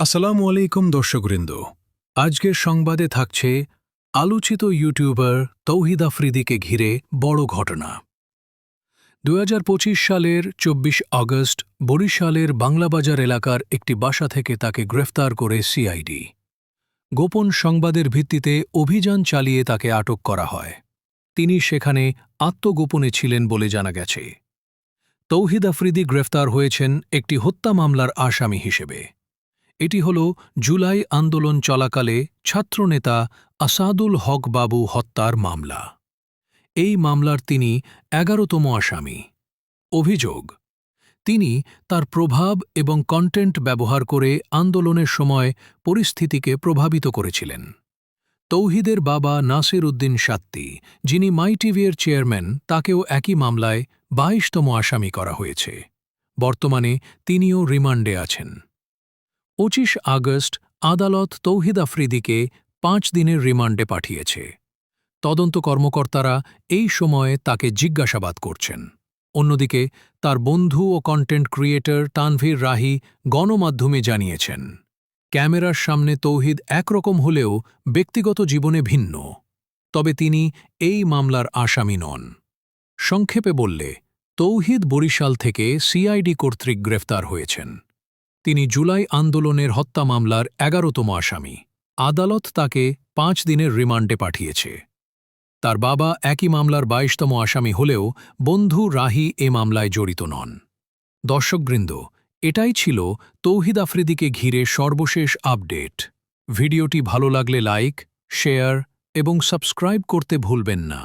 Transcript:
আসসালামু আলাইকুম দর্শকবৃন্দ। আজকের সংবাদে থাকছে আলোচিত ইউটিউবার তৌহিদ আফ্রিদিকে ঘিরে বড় ঘটনা। দু হাজার পঁচিশ সালের ২৪ আগস্ট বরিশালের বাংলাবাজার এলাকার একটি বাসা থেকে তাকে গ্রেফতার করে সিআইডি। গোপন সংবাদের ভিত্তিতে অভিযান চালিয়ে তাকে আটক করা হয়। তিনি সেখানে আত্মগোপনে ছিলেন বলে জানা গেছে। তৌহিদ আফ্রিদি গ্রেফতার হয়েছেন একটি হত্যা মামলার আসামি হিসেবে। এটি হল জুলাই আন্দোলন চলাকালে ছাত্রনেতা আসাদুল হক বাবু হত্যার মামলা। এই মামলার তিনি এগারোতম আসামি। অভিযোগ, তিনি তার প্রভাব এবং কন্টেন্ট ব্যবহার করে আন্দোলনের সময় পরিস্থিতিকে প্রভাবিত করেছিলেন। তৌহিদের বাবা নাসির উদ্দিন সাত্তি, যিনি মাই টিভির চেয়ারম্যান, তাকেও একই মামলায় বাইশতম আসামি করা হয়েছে। বর্তমানে তিনিও রিমান্ডে আছেন। পঁচিশ আগস্ট আদালত তৌহিদ আফ্রিদিকে পাঁচ দিনের রিমান্ডে পাঠিয়েছে। তদন্ত কর্মকর্তারা এই সময়ে তাকে জিজ্ঞাসাবাদ করছেন। অন্যদিকে তার বন্ধু ও কন্টেন্ট ক্রিয়েটর তানভীর রাহি গণমাধ্যমে জানিয়েছেন, ক্যামেরার সামনে তৌহিদ একরকম হলেও ব্যক্তিগত জীবনে ভিন্ন। তবে তিনি এই মামলার আসামি নন। সংক্ষেপে বললে, তৌহিদ বরিশাল থেকে সিআইডি কর্তৃক গ্রেফতার হয়েছেন। তিনি জুলাই আন্দোলনের হত্যা মামলার এগারোতম আসামি। আদালত তাকে পাঁচ দিনের রিমান্ডে পাঠিয়েছে। তার বাবা একই মামলার বাইশতম আসামি হলেও বন্ধু রাহি এ মামলায় জড়িত নন। দর্শকবৃন্দ, এটাই ছিল তৌহিদ আফ্রিদিকে ঘিরে সর্বশেষ আপডেট। ভিডিওটি ভালো লাগলে লাইক, শেয়ার এবং সাবস্ক্রাইব করতে ভুলবেন না।